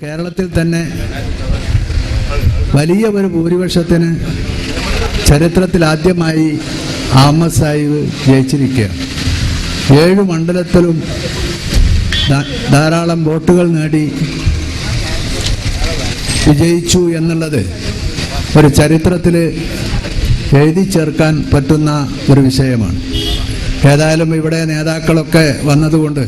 കേരളത്തിൽ തന്നെ വലിയ ഒരു ഭൂരിപക്ഷത്തിന് ചരിത്രത്തിൽ ആദ്യമായി അഹമ്മദ് സാഹിബ് ജയിച്ചിരിക്കുക. ഏഴ് മണ്ഡലത്തിലും ധാരാളം വോട്ടുകൾ നേടി വിജയിച്ചു എന്നുള്ളത് ഒരു ചരിത്രത്തിൽ എഴുതി ചേർക്കാൻ പറ്റുന്ന ഒരു വിഷയമാണ്. ഏതായാലും ഇവിടെ നേതാക്കളൊക്കെ വന്നതുകൊണ്ട്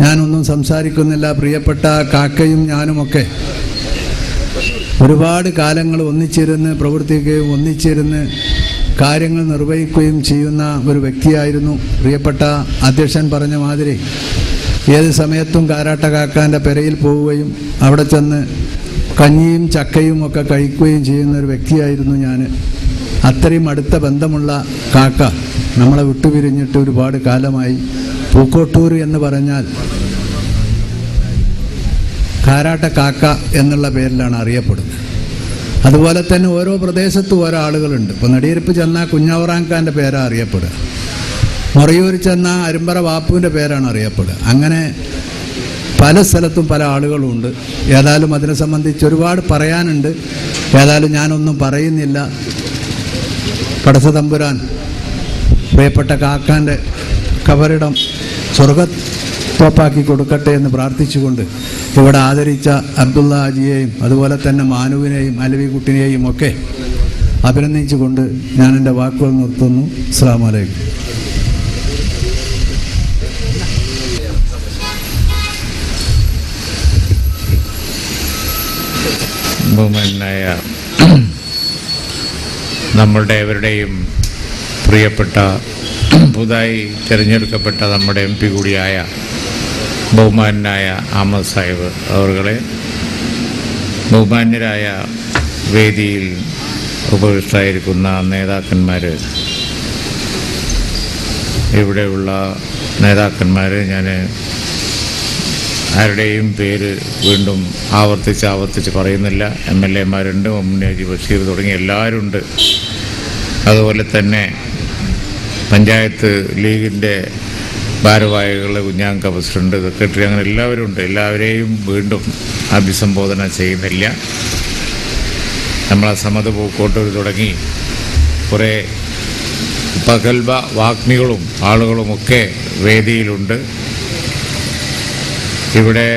ഞാനൊന്നും സംസാരിക്കുന്നില്ല. പ്രിയപ്പെട്ട കാക്കയും ഞാനുമൊക്കെ ഒരുപാട് കാലങ്ങൾ ഒന്നിച്ചിരുന്ന് പ്രവർത്തിക്കുകയും ഒന്നിച്ചിരുന്ന് കാര്യങ്ങൾ നിർവഹിക്കുകയും ചെയ്യുന്ന ഒരു വ്യക്തിയായിരുന്നു പ്രിയപ്പെട്ട അധ്യക്ഷൻ പറഞ്ഞ മാതിരി. ഏത് സമയത്തും കാരാട്ട കാക്കാന്റെ പെരയിൽ പോവുകയും അവിടെ ചെന്ന് കഞ്ഞിയും ചക്കയും ഒക്കെ കഴിക്കുകയും ചെയ്യുന്ന ഒരു വ്യക്തിയായിരുന്നു ഞാൻ അത്രയും അടുത്ത ബന്ധമുള്ള കാക്ക നമ്മളെ വിട്ടുപിരിഞ്ഞിട്ട് ഒരുപാട് കാലമായി. പൂക്കോട്ടൂർ എന്ന് പറഞ്ഞാൽ കാരാട്ട കാക്ക എന്നുള്ള പേരിലാണ് അറിയപ്പെടുന്നത്. അതുപോലെ തന്നെ ഓരോ പ്രദേശത്തും ഓരോ ആളുകളുണ്ട്. ഇപ്പോൾ നെടിയിരിപ്പ് ചെന്നാൽ കുഞ്ഞാവറാങ്കാന്റെ പേരാണ് അറിയപ്പെടുക. മുറയൂർ ചെന്നാൽ അരുമ്പറ വാപ്പുവിന്റെ പേരാണ് അറിയപ്പെടുക. അങ്ങനെ പല സ്ഥലത്തും പല ആളുകളുമുണ്ട് ഏതായാലും അതിനെ സംബന്ധിച്ച് ഒരുപാട് പറയാനുണ്ട്. ഏതായാലും ഞാനൊന്നും പറയുന്നില്ല. പടസതമ്പുരാൻ തമ്പുരാൻ പ്രിയപ്പെട്ട കാക്കാന്റെ കബറിടം സ്വർഗത്തോപ്പാക്കി കൊടുക്കട്ടെ എന്ന് പ്രാർത്ഥിച്ചുകൊണ്ട് ഇവിടെ ആദരിച്ച അബ്ദുള്ള ഹാജിയെയും അതുപോലെ തന്നെ മാനുവിനെയും അലവിക്കുട്ടിനെയും ഒക്കെ അഭിനന്ദിച്ചുകൊണ്ട് ഞാൻ എന്റെ വാക്കുകൾ നിർത്തുന്നു. അസ്സാം ബഹുമാനായ നമ്മളുടെ എവരുടെയും പ്രിയപ്പെട്ട പുതുതായി തിരഞ്ഞെടുക്കപ്പെട്ട നമ്മുടെ എം പി കൂടിയായ ബഹുമാനായ അഹമ്മദ് സാഹിബ് അവരുടെ ബഹുമാന്യരായ വേദിയിൽ ഉപവിഷ്ടായിരിക്കുന്ന നേതാക്കന്മാർ ഇവിടെയുള്ള നേതാക്കന്മാർ ഞാൻ ആരുടെയും പേര് വീണ്ടും ആവർത്തിച്ച് ആവർത്തിച്ച് പറയുന്നില്ല. എം എൽ എമാരുണ്ട് മുന്നേജി ബഷീർ തുടങ്ങി എല്ലാവരുണ്ട്. അതുപോലെ തന്നെ പഞ്ചായത്ത് ലീഗിന്റെ ഭാരവാഹികൾ കുഞ്ഞാങ്ക പ്രസിഡന്റ് സെക്രട്ടറി അങ്ങനെ എല്ലാവരും ഉണ്ട്. എല്ലാവരെയും വീണ്ടും അഭിസംബോധന ചെയ്യുന്നില്ല. നമ്മളെ സമത് പൂക്കോട്ടൂർ തുടങ്ങി കുറേ പകൽഭ വാഗ്മികളും ആളുകളുമൊക്കെ വേദിയിലുണ്ട്. ഇവിടെ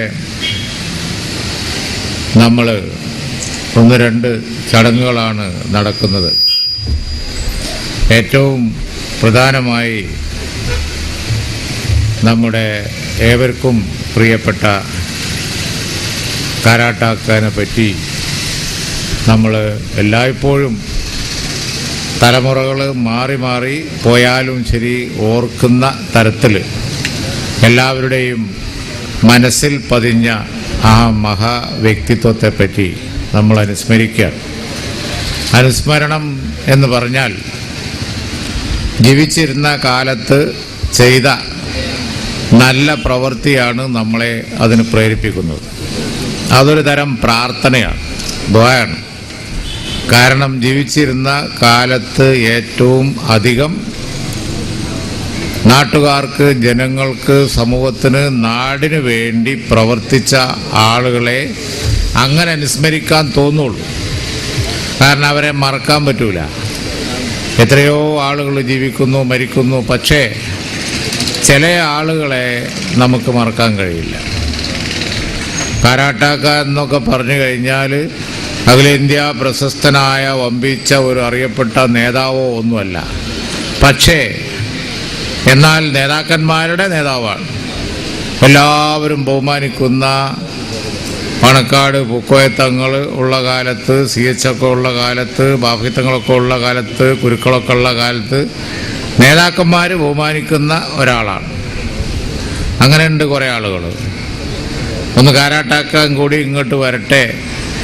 നമ്മൾ ഒന്ന് രണ്ട് ചടങ്ങുകളാണ് നടക്കുന്നത്. ഏറ്റവും പ്രധാനമായി നമ്മുടെ ഏവർക്കും പ്രിയപ്പെട്ട കാരാട്ടാക്കാനെ പറ്റി നമ്മൾ എല്ലായ്പ്പോഴും തലമുറകൾ മാറി മാറി പോയാലും ശരി ഓർക്കുന്ന തരത്തിൽ എല്ലാവരുടെയും മനസ്സിൽ പതിഞ്ഞ ആ മഹാ വ്യക്തിത്വത്തെപ്പറ്റി നമ്മൾ അനുസ്മരിക്കുക അനുസ്മരണം എന്ന് പറഞ്ഞാൽ ജീവിച്ചിരുന്ന കാലത്ത് ചെയ്ത നല്ല പ്രവൃത്തിയാണ് നമ്മളെ അതിന് പ്രേരിപ്പിക്കുന്നത്. അതൊരു തരം പ്രാർത്ഥനയാണ് ദ്വയാണ്. കാരണം ജീവിച്ചിരുന്ന കാലത്ത് ഏറ്റവും അധികം നാട്ടുകാർക്ക് ജനങ്ങൾക്ക് സമൂഹത്തിന് നാടിനു വേണ്ടി പ്രവർത്തിച്ച ആളുകളെ അങ്ങനെ അനുസ്മരിക്കാൻ തോന്നുള്ളൂ. കാരണം അവരെ മറക്കാൻ പറ്റൂല. എത്രയോ ആളുകൾ ജീവിക്കുന്നു മരിക്കുന്നു. പക്ഷേ ചില ആളുകളെ നമുക്ക് മറക്കാൻ കഴിയില്ല. കാരാട്ടാക്ക എന്നൊക്കെ പറഞ്ഞു കഴിഞ്ഞാൽ അഖിലേന്ത്യാ പ്രശസ്തനായ വമ്പിച്ച ഒരു അറിയപ്പെട്ട നേതാവോ ഒന്നുമല്ല. പക്ഷേ എന്നാൽ നേതാക്കന്മാരുടെ നേതാവാണ്. എല്ലാവരും ബഹുമാനിക്കുന്ന പണക്കാട് പൂക്കോയത്തങ്ങൾ ഉള്ള കാലത്ത് സി എച്ച് ഒക്കെ ഉള്ള കാലത്ത് ബാഫിത്തങ്ങളൊക്കെ ഉള്ള കാലത്ത് കുരുക്കളൊക്കെ ഉള്ള കാലത്ത് നേതാക്കന്മാർ ബഹുമാനിക്കുന്ന ഒരാളാണ്. അങ്ങനെ ഉണ്ട് കുറേ ആളുകൾ ഒന്ന് കാരാട്ടാക്കാൻ കൂടി ഇങ്ങോട്ട് വരട്ടെ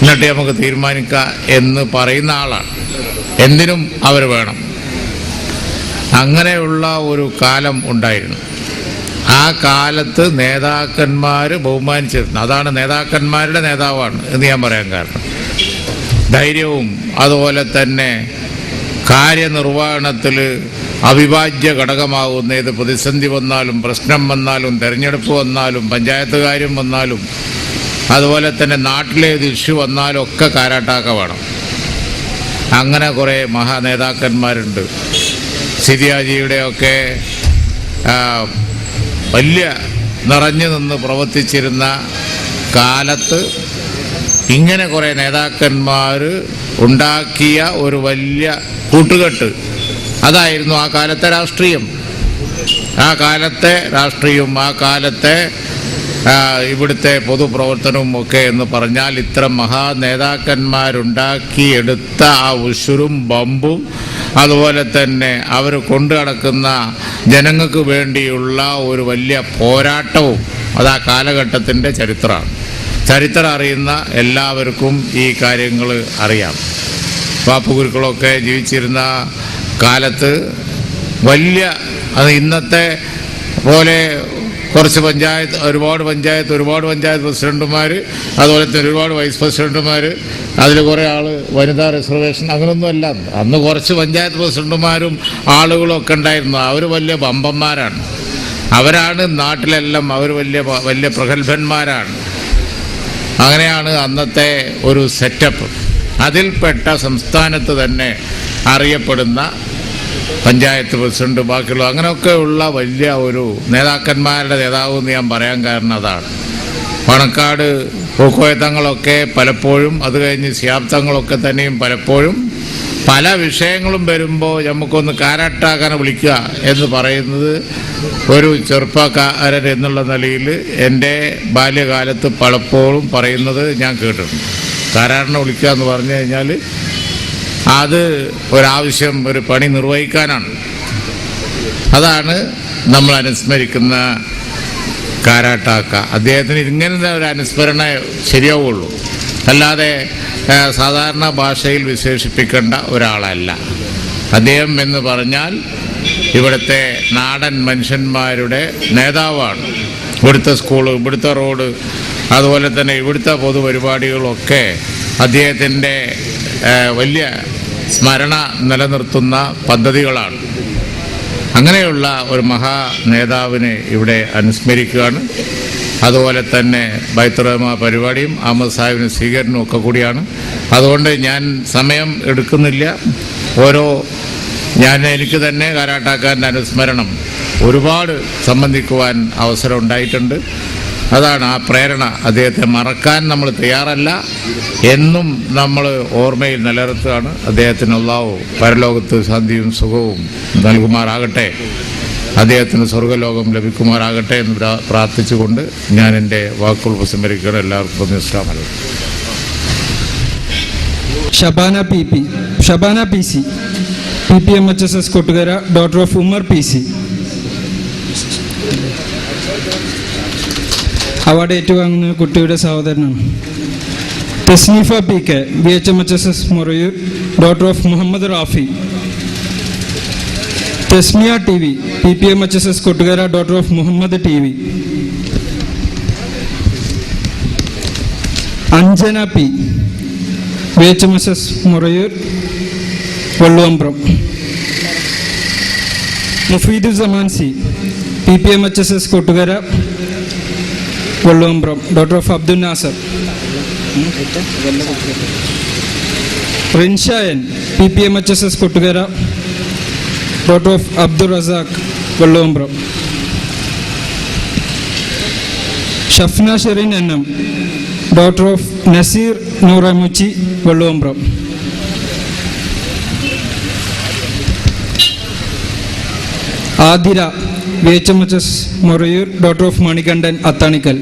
എന്നിട്ട് നമുക്ക് തീരുമാനിക്കാം എന്ന് പറയുന്ന ആളാണ്. എന്തിനും അവർ വേണം. അങ്ങനെയുള്ള ഒരു കാലം ഉണ്ടായിരുന്നു. ആ കാലത്ത് നേതാക്കന്മാർ ബഹുമാനിച്ചിരുന്നു. അതാണ് നേതാക്കന്മാരുടെ നേതാവാണ് എന്ന് ഞാൻ പറയാൻ കാരണം. ധൈര്യവും അതുപോലെ തന്നെ കാര്യനിർവഹണത്തിൽ അവിഭാജ്യ ഘടകമാകുന്ന ഏത് പ്രതിസന്ധി വന്നാലും പ്രശ്നം വന്നാലും തെരഞ്ഞെടുപ്പ് വന്നാലും പഞ്ചായത്ത് കാര്യം വന്നാലും അതുപോലെ തന്നെ നാട്ടിലെ ഇഷ്യൂ ഇഷ്യൂ ഒക്കെ കാരാട്ടാക്ക വേണം. അങ്ങനെ കുറേ മഹാനേതാക്കന്മാരുണ്ട്. സിരിയാജിയുടെയൊക്കെ ആ, വലിയ നിറഞ്ഞു നിന്ന് പ്രവർത്തിച്ചിരുന്ന കാലത്ത് ഇങ്ങനെ കുറേ നേതാക്കന്മാർ ഉണ്ടാക്കിയ ഒരു വലിയ കൂട്ടുകെട്ട്. അതായിരുന്നു ആ കാലത്തെ രാഷ്ട്രീയം. ആ കാലത്തെ രാഷ്ട്രീയവും ആ കാലത്തെ ഇവിടുത്തെ പൊതുപ്രവർത്തനവും ഒക്കെ എന്ന് പറഞ്ഞാൽ ഇത്ര ഇത്തരം മഹാനേതാക്കന്മാരുണ്ടാക്കിയെടുത്ത ആ ഉശുരും ബമ്പും അതുപോലെ തന്നെ അവർ കൊണ്ടു നടക്കുന്ന ജനങ്ങൾക്ക് വേണ്ടിയുള്ള ഒരു വലിയ പോരാട്ടവും അത് ആ കാലഘട്ടത്തിന്റെ ചരിത്രമാണ്. ചരിത്രം അറിയുന്ന എല്ലാവർക്കും ഈ കാര്യങ്ങൾ അറിയാം. പാപ്പുകുരുക്കളൊക്കെ ജീവിച്ചിരുന്ന കാലത്ത് വലിയ അത് ഇന്നത്തെ പോലെ കുറച്ച് പഞ്ചായത്ത് ഒരുപാട് പഞ്ചായത്ത് ഒരുപാട് പഞ്ചായത്ത് പ്രസിഡന്റുമാർ അതുപോലെ തന്നെ ഒരുപാട് വൈസ് പ്രസിഡന്റുമാർ അതിൽ കുറേ ആൾ വനിതാ റിസർവേഷൻ അങ്ങനൊന്നും അല്ല അന്ന്. കുറച്ച് പഞ്ചായത്ത് പ്രസിഡന്റുമാരും ആളുകളും ഒക്കെ ഉണ്ടായിരുന്നു. അവർ വലിയ ബമ്പന്മാരാണ്. അവരാണ് നാട്ടിലെല്ലാം അവർ വലിയ വലിയ പ്രഗത്ഭന്മാരാണ്. അങ്ങനെയാണ് അന്നത്തെ ഒരു സെറ്റപ്പ്. അതിൽപ്പെട്ട സംസ്ഥാനത്ത് തന്നെ അറിയപ്പെടുന്ന പഞ്ചായത്ത് പ്രസിഡന്റ് ബാക്കിയുള്ള അങ്ങനെയൊക്കെ ഉള്ള വലിയ ഒരു നേതാക്കന്മാരുടെ നേതാവ് എന്ന് ഞാൻ പറയാൻ കാരണം അതാണ്. പണക്കാട് പൂക്കോയത്തങ്ങളൊക്കെ പലപ്പോഴും അത് കഴിഞ്ഞ് ശാബ്ദങ്ങളൊക്കെ തന്നെയും പലപ്പോഴും പല വിഷയങ്ങളും വരുമ്പോൾ നമുക്കൊന്ന് കാരാട്ടാക്കാൻ വിളിക്കുക എന്ന് പറയുന്നത് ഒരു ചെറുപ്പക്കാരൻ എന്നുള്ള നിലയിൽ എന്റെ ബാല്യകാലത്ത് പലപ്പോഴും പറയുന്നത് ഞാൻ കേട്ടിട്ടുണ്ട്. കാരാട്ടിനെ വിളിക്കുക എന്ന് പറഞ്ഞു കഴിഞ്ഞാൽ അത് ഒരാവശ്യം ഒരു പണി നിർവഹിക്കാനാണ്. അതാണ് നമ്മൾ അനുസ്മരിക്കുന്ന കാരാട്ടാക്ക. അദ്ദേഹത്തിന് ഇങ്ങനെ ഒരു അനുസ്മരണ ശരിയാവുള്ളൂ. അല്ലാതെ സാധാരണ ഭാഷയിൽ വിശേഷിപ്പിക്കേണ്ട ഒരാളല്ല. അദ്ദേഹം എന്ന് പറഞ്ഞാൽ ഇവിടുത്തെ നാടൻ മനുഷ്യന്മാരുടെ നേതാവാണ്. ഇവിടുത്തെ സ്കൂൾ ഇവിടുത്തെ റോഡ് അതുപോലെ തന്നെ ഇവിടുത്തെ പൊതുപരിപാടികളൊക്കെ അദ്ദേഹത്തിന്റെ വലിയ സ്മരണ നിലനിർത്തുന്ന പദ്ധതികളാണ്. അങ്ങനെയുള്ള ഒരു മഹാ നേതാവിനെ ഇവിടെ അനുസ്മരിക്കുകയാണ്. അതുപോലെ തന്നെ ബൈത്തുറഹ്മ പരിപാടിയും അഹമ്മദ് സാഹിബിന് സ്വീകരണവും ഒക്കെ കൂടിയാണ്. അതുകൊണ്ട് ഞാൻ സമയം എടുക്കുന്നില്ല. ഓരോ ഞാൻ എനിക്ക് തന്നെ കാരാട്ടാക്കാരന്റെ അനുസ്മരണം ഒരുപാട് സംബന്ധിക്കുവാൻ അവസരം ഉണ്ടായിട്ടുണ്ട്. അതാണ് ആ പ്രേരണ. അദ്ദേഹത്തെ മറക്കാൻ നമ്മൾ തയ്യാറല്ല. എന്നും നമ്മൾ ഓർമ്മയിൽ നിലനിർത്തുകയാണ്. അദ്ദേഹത്തിന് അള്ളാഹു പരലോകത്ത് ശാന്തിയും സുഖവും നൽകുമാറാകട്ടെ. അദ്ദേഹത്തിന് സ്വർഗലോകം ലഭിക്കുമാറാകട്ടെ എന്ന് പ്രാർത്ഥിച്ചുകൊണ്ട് ഞാൻ എന്റെ വാക്കുകൾ ഉപസംഹരിക്കുകയാണ് എല്ലാവർക്കും അലൈക്കും. Shabana P P Shabana P C P P M H S S Kottukara doctor of Umar P C. Award ഏറ്റുവാങ്ങുന്ന കുട്ടിയുടെ സഹോദരനാണ്. Tasneefa P K B H M H S S Morayur doctor of Muhammad Rafi. Tasmiya T V P P M H S S Kottukara doctor of Muhammad T V. Anjana P B H M S S Morayur Valluvambram. Mufeeduzzaman C P P M H S S Kottukara Valluvambram doctor of Abdul Nasar. Rinshayan P P M H S S Kottukara doctor of Abdul Razak Valluvambram Shafna Sherin N M. Doctor of Naseer Nooramuchi Valluvambram Athira V H M H S Morayur doctor of Manikandan Athanikkal.